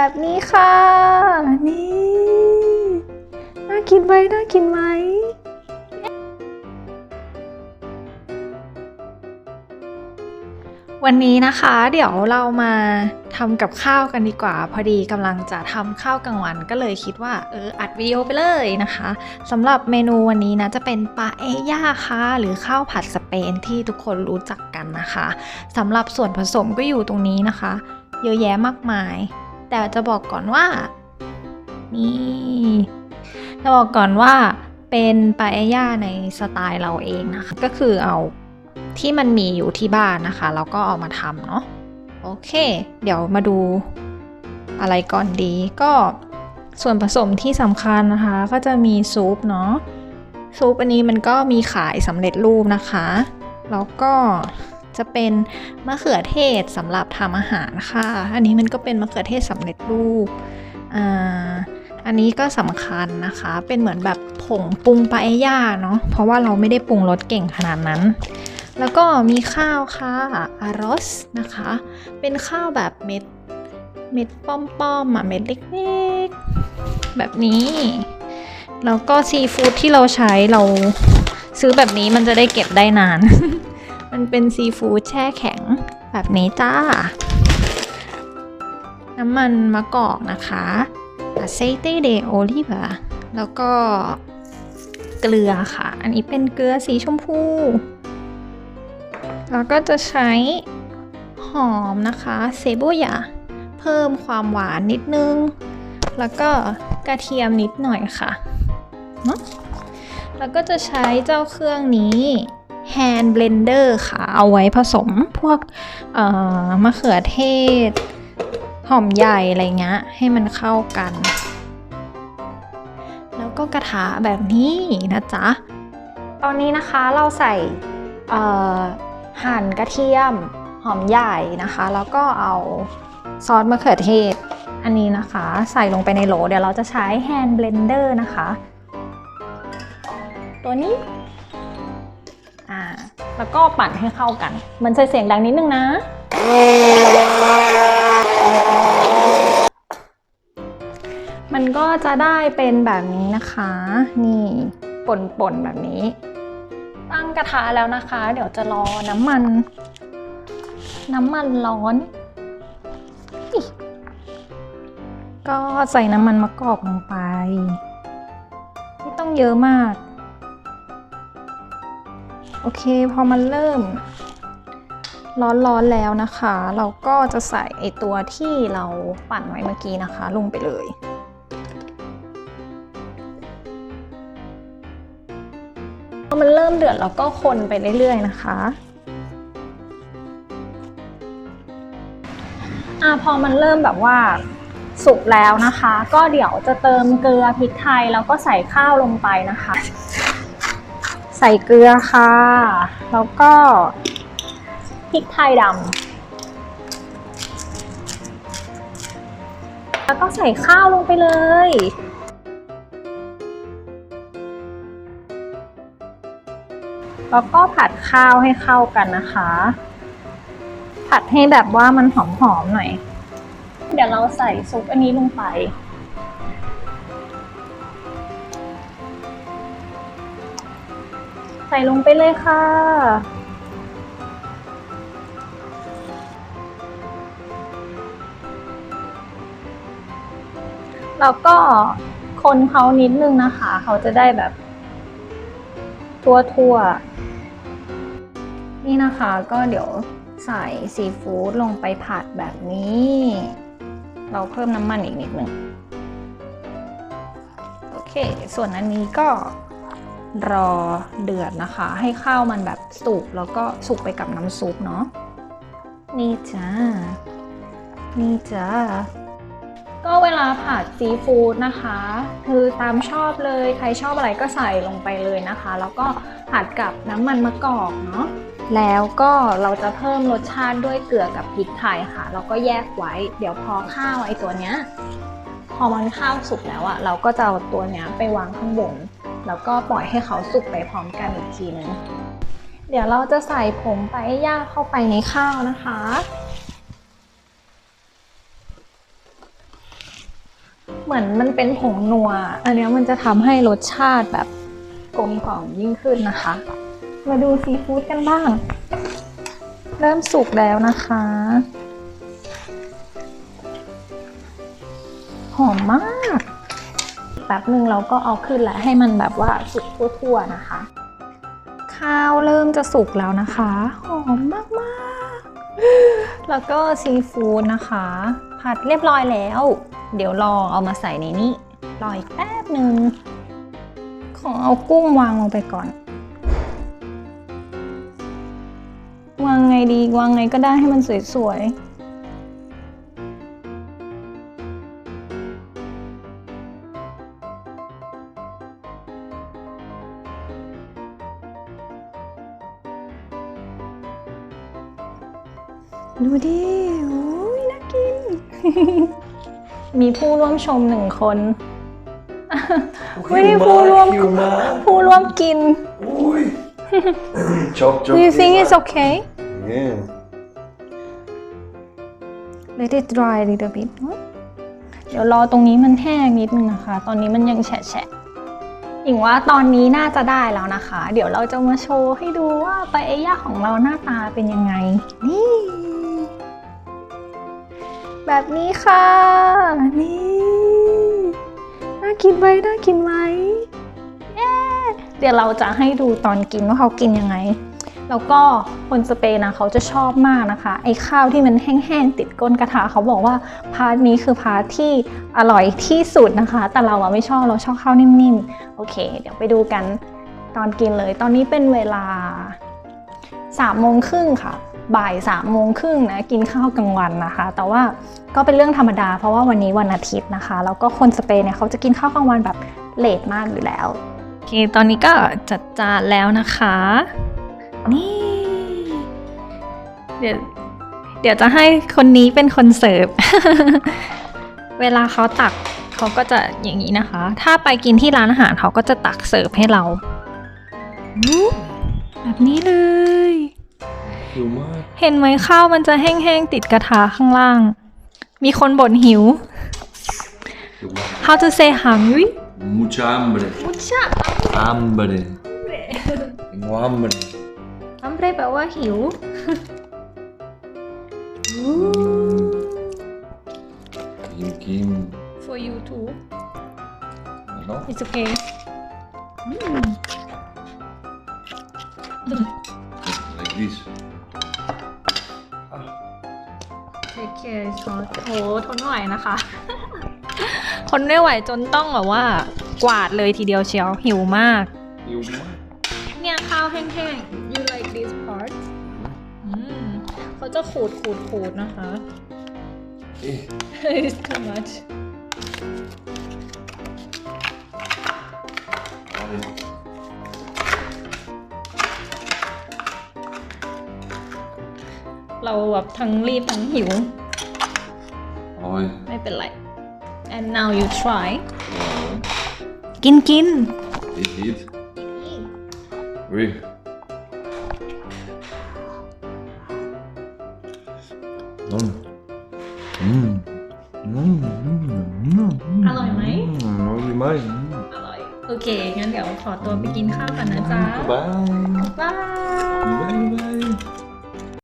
แบบนี้ค่ะ นี่ น่ากินไหมน่ากินไหมวันนี้นะคะเดี๋ยวเรามาทำกับข้าวกันดีกว่า พอดีกำลังจะทำข้าวกลางวันก็เลยคิดว่าเอออัดวิดีโอไปเลยนะคะสำหรับเมนูวันนี้นะจะเป็นปาเอย่าค่ะหรือข้าวผัดสเปนที่ทุกคนรู้จักกันนะคะสำหรับส่วนผสมก็อยู่ตรงนี้นะคะ เยอะแยะมากมาย แต่จะบอกก่อนว่า นี่จะบอกก่อนว่าเป็นปาเอย่าในสไตล์เราเองนะคะ ก็คือเอาที่มันมีอยู่ที่บ้านนะคะ แล้วก็เอามาทำเนาะโอเค เดี๋ยวมาดูอะไรก่อนดีก็ส่วนผสมที่สำคัญนะคะ ก็จะมีซุปเนาะซุปอันนี้มันก็มีขายสำเร็จรูปนะคะ แล้วก็ จะเป็นมะเขือเทศสำหรับทำอาหารค่ะ อันนี้มันก็เป็นมะเขือเทศสำเร็จรูปอ่าอันนี้ก็สำคัญนะคะ เป็นเหมือนแบบผงปรุงปาเอย่าเนาะ เพราะว่าเราไม่ได้ปรุงรสเก่งขนาดนั้น แล้วก็มีข้าวค่ะอารอสนะคะ เป็นข้าวแบบเม็ดเม็ดป้อมๆอะเม็ดเล็กๆ แบบนี้ แล้วก็ซีฟู้ดที่เราใช้เราซื้อแบบนี้มันจะได้เก็บได้นาน มันเป็นซีฟู้ดแช่แข็งแบบนี้จ้า น้ำมันมะกอกนะคะ aceite de oliva แล้วก็เกลือค่ะ อันนี้เป็นเกลือสีชมพู แล้วก็จะใช้หอมนะคะเซโบยาเพิ่มความหวานนิดนึง แล้วก็กระเทียมนิดหน่อยค่ะเนอะแล้วก็จะใช้เจ้าเครื่องนี้ hand blender ค่ะ เอาไว้ผสมพวกมะเขือเทศ หอมใหญ่อะไรเงี้ย ให้มันเข้ากัน แล้วก็กระทะแบบนี้นะจ๊ะ ตอนนี้นะคะเราใส่หั่นกระเทียมหอมใหญ่นะคะ แล้วก็เอาซอสมะเขือเทศ อันนี้นะคะ ใส่ลงไปในโหล เดี๋ยวเราจะใช้ hand blender นะคะ ตัวนี้ แล้วก็ปั่นให้เข้ากัน มันจะเสียงดังนิดนึงนะ มันก็จะได้เป็นแบบนี้นะคะ นี่ป่นๆแบบนี้ ตั้งกระทะแล้วนะคะ เดี๋ยวจะรอน้ำมัน น้ำมันร้อนก็ใส่น้ำมันมะกอกลงไป ไม่ต้องเยอะมาก โอเค พอมันเริ่มร้อนๆแล้วนะคะ เราก็จะใส่ไอตัวที่เราปั่นไว้เมื่อกี้นะคะ ลงไปเลย พอมันเริ่มเดือดเราก็คนไปเรื่อยๆนะคะอะพอมันเริ่มแบบว่าสุกแล้วนะคะ ก็เดี๋ยวจะเติมเกลือพริกไทยแล้วก็ใส่ข้าวลงไปนะคะ ใส่เกลือค่ะ แล้วก็พริกไทยดำ แล้วก็ใส่ข้าวลงไปเลย แล้วก็ผัดข้าวให้เข้ากันนะคะ ผัดให้แบบว่ามันหอมๆหน่อย เดี๋ยวเราใส่ซุปอันนี้ลงไป ใส่ลงไปเลยค่ะ แล้วก็คนเขานิดนึงนะคะ เขาจะได้แบบ ทั่วๆนี่นะคะก็เดี๋ยวใส่ซีฟู้ดลงไปผัดแบบนี้ เราเพิ่มน้ำมันอีกนิดหนึ่งโอเค ส่วนอันนี้ก็ รอเดือดนะคะ ให้ข้าวมันแบบสุกแล้วก็สุกไปกับน้ำซุปเนาะนี่จ้า นี่จ้า ก็เวลาผัดซีฟู้ดนะคะ คือตามชอบเลยใครชอบอะไรก็ใส่ลงไปเลยนะคะ แล้วก็ผัดกับน้ำมันมะกอกเนาะแล้วก็เราจะเพิ่มรสชาติด้วยเกลือกับพริกไทยค่ะ แล้วก็แยกไว้ เดี๋ยวพอข้าวไอ้ตัวเนี้ยพอมันข้าวสุกแล้วอะเราก็จะเอาตัวเนี้ยไปวางข้างบน แล้วก็ปล่อยให้เขาสุกไปพร้อมกันอีกทีนึงเดี๋ยวเราจะใส่ผงไปย่าเข้าไปในข้าวนะคะ เหมือนมันเป็นผงนัว อันนี้มันจะทำให้รสชาติแบบกลมกล่อมยิ่งขึ้นนะคะ มาดูซีฟู้ดกันบ้าง เริ่มสุกแล้วนะคะ หอมมาก แป๊บหนึ่งเราก็เอาขึ้นแล้วให้มันแบบว่าสุกทั่วๆนะคะ ข้าวเริ่มจะสุกแล้วนะคะหอมมากๆแล้วก็ซีฟู้ดนะคะ ผัดเรียบร้อยแล้ว เดี๋ยวรอเอามาใส่ในนี้รออีกแป๊บหนึ่งขอเอากุ้งวางลงไปก่อน วางไงดีวางไงก็ได้ให้มันสวยๆ ดูดิโอ้ยน่ากิน มีผู้ร่วมชมหนึ่งคนไม่ได้ผู้ร่วม Humor. ผู้ร่วมกิน Oi. chop, chop. Do you think humor. it's okay Yeah. Let it dry a little bit เดี๋ยวรอตรงนี้มันแห้งนิดนึงนะคะ ตอนนี้มันยังแฉะแฉะๆหญิงว่าตอนนี้น่าจะได้แล้วนะคะ เดี๋ยวเราจะมาโชว์ให้ดูว่าปาเอย่าของเราหน้าตาเป็นยังไง นี่ แบบนี้ค่ะ นี่น่ากินไหมน่ากินไหมเย้เดี๋ยวเราจะให้ดูตอนกินว่าเขากินยังไง แล้วก็คนสเปนนะเขาจะชอบมากนะคะ ไอ้ข้าวที่มันแห้งๆติดก้นกระทะเขาบอกว่าพาร์ทนี้คือพาร์ทที่อร่อยที่สุดนะคะ แต่เราอะไม่ชอบเราชอบข้าวนิ่มๆ โอเค เดี๋ยวไปดูกันตอนกินเลย ตอนนี้เป็นเวลา3ามโมงครึ่งค่ะ บ่าย3ามโมงครึ่งนะกินข้าวกลางวันนะคะ แต่ว่าก็เป็นเรื่องธรรมดาเพราะว่าวันนี้วันอาทิตย์นะคะ แล้วก็คนสเปนเนี่ยเขาจะกินข้าวกลางวันแบบเลทมากอยู่แล้วโอเคตอนนี้ก็จัดจานแล้วนะคะ นี่ เดี๋ยวเดี๋ยวจะให้คนนี้เป็นคนเสิร์ฟ เวลาเขาตักเขาก็จะอย่างนี้นะคะ ถ้าไปกินที่ร้านอาหารเขาก็จะตักเสิร์ฟให้เราอู้แบบนี้เลย Humor. เห็นไหมข้าวมันจะแห้งๆติดกระทะข้างล่าง มีคนบ่นหิว Humor. How to say hungry Mucha hambre. มุชะ Hambre. Tengo hambre. hambre แปลว่าหิว Kim Kim. for you too ¿No? it's okay Like take care it's hot โหทนไหวนะคะ ทนไม่ไหวจนต้องแบบว่า กวาดเลยทีเดียวเชียวหิวมาก Humor. เนี่ยข้าวแห้งๆ you like this part อืมเขาจะขูดขูดขูดนะคะ Eh. it's too much Vale. เราแบบทั้งรีบทั้งหิว Ay. ไม่เป็นไร and now you try กินกิน Eat, eat. Ui. Mm. Mm. Mm. Mm. อร่อยไหม Mm. Only mine. อร่อย โอเค งั้นเดี๋ยวขอตัวไปกินข้าวก่อนนะจ๊ะ Bye. บาย Bye.